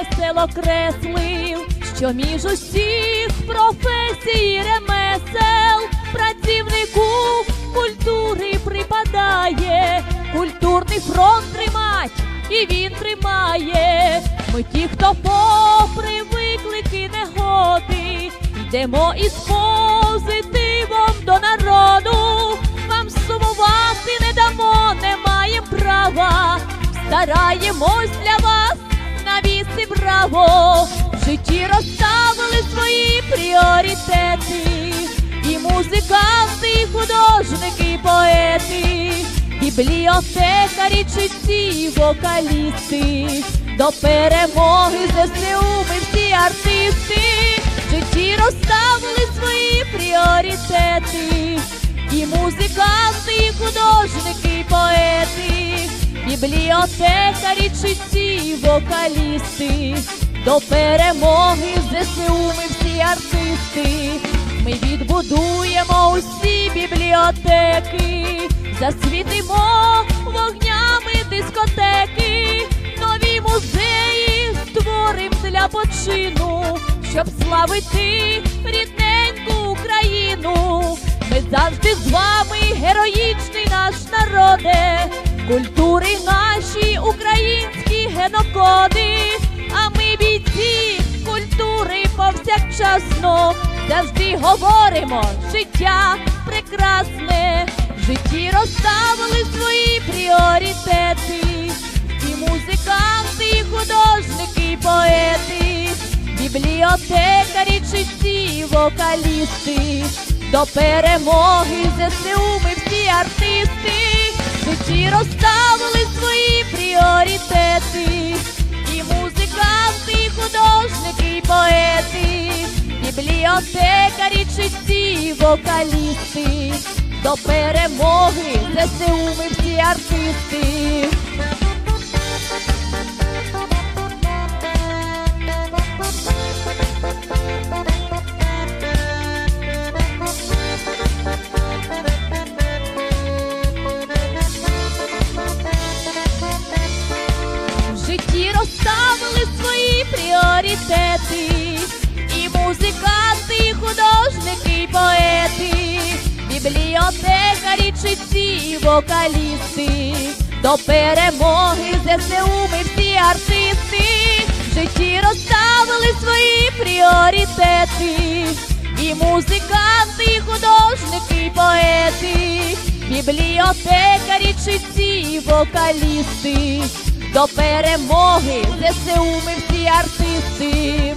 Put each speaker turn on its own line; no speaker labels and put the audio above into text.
весело креслив, що між усіх професій ремесел працівнику культури припадає, культурний фронт тримать, і він тримає. Ми ті, хто попри виклики негоди, йдемо із позитивом до народу. Вам сумувати не дамо, не маєм права. Стараємось для вас браво. В житті розставили свої пріоритети. І музиканти, і художники, і поети, бібліотекарі, чисті вокалісти. До перемоги ЗСУ ми всі артисти. В житті розставили свої пріоритети. І музиканти, і художники, і поети, бібліотекарі, чисті і вокалісти. До перемоги ЗСУ ми всі артисти. Ми відбудуємо усі бібліотеки, засвітимо вогнями дискотеки, нові музеї створим для почину, щоб славити рідненьку Україну. Ми завжди з вами, героїчний наш народе, культури наші українські генокоди, а ми бійці культури повсякчасно. Завжди говоримо життя прекрасне, в житті розставили свої пріоритети, і музиканти, і художники, і поети, бібліотекарі, чисті вокалісти. До перемоги ЗСУ ми житті розставили свої пріоритети, і музиканти, і художники, і поети, бібліотекарі, чисті вокалісти. До перемоги ЗСУ ми всі артисти. Пріоритети, і музиканти, і художники, і поети, бібліотекарі, чисті і вокалісти. До перемоги ЗСУ ми всі артисти, в житті розставили свої пріоритети, і музиканти, і художники, і поети, бібліотекарі, чисті і вокалісти. До перемоги ЗСУ ми всі артисти.